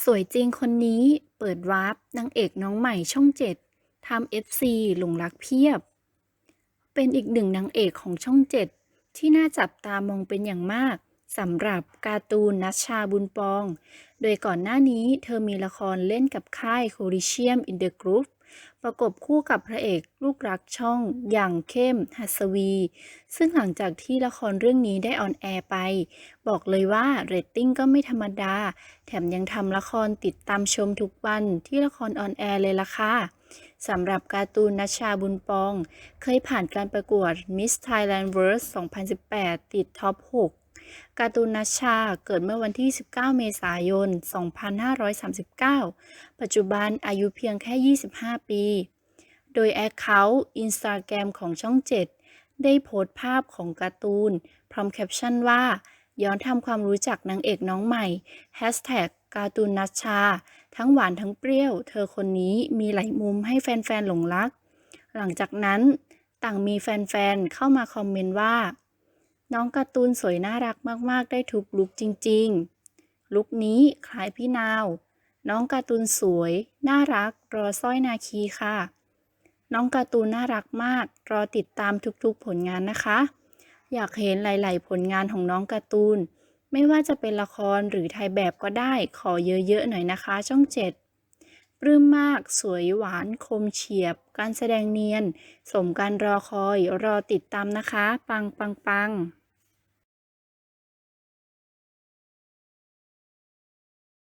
สวยจริงคนนี้เปิดวาร์ปนางเอกน้องใหม่ช่องเจ็ดทำเอฟซีหลงรักเพียบ เป็นอีกหนึ่งนางเอกของช่องเจ็ดที่น่าจับตามองเป็นอย่างมากสำหรับการ์ตูนนัชชาบุญปอง โดยก่อนหน้านี้เธอมีละครเล่นกับค่ายโคลิเชียมอินเดอะกรุ๊ป ประกบคู่กับพระเอกลูกรักช่อง อย่างเข้ม หัสวี ซึ่งหลังจากที่ละครเรื่องนี้ได้ออนแอร์ไป บอกเลยว่าเรตติ้งก็ไม่ธรรมดา แถมยังทำละครติดตามชมทุกวันที่ละครออนแอร์เลยล่ะค่ะสำหรับการ์ตูนนัชชาบุญปอง เคยผ่านการประกวด Miss Thailand Verse 2018 ติดท็อป 6 การ์ตูนนัชชาเกิดเมื่อวันที่ 19 เมษายน 2539 ปัจจุบันอายุเพียงแค่ 25 ปี โดยแอคเคาท์อินสตาแกรมของช่อง 7 ได้โพสต์ภาพของการ์ตูน พร้อมแคปชั่นว่า ย้อนทำความรู้จักนางเอกน้องใหม่ Hashtag การ์ตูนนัชชา ทั้งหวานทั้งเปรี้ยว เธอคนนี้มีหลายมุมให้แฟนๆ หลงรัก หลังจากนั้นต่างมีแฟนๆ เข้ามาคอมเมนต์ว่า น้องการ์ตูนสวยน่ารักมากๆ ได้ทุกลุคจริงๆ ลุคนี้คล้ายพี่นาว น้องการ์ตูนสวย น่ารัก รอสร้อยนาคีค่ะ น้องการ์ตูนน่ารักมาก รอติดตามทุกๆผลงานนะคะ อยากเห็นหลาย ๆ ผลงานของน้องการ์ตูน ไม่ว่าจะเป็นละครหรือถ่ายแบบก็ได้ ขอเยอะ ๆ หน่อยนะคะ ช่องเจ็ดปลื้มมาก สวยหวาน คมเฉียบ การแสดงเนียน สมการรอคอย รอติดตามนะคะ ปังปังปัง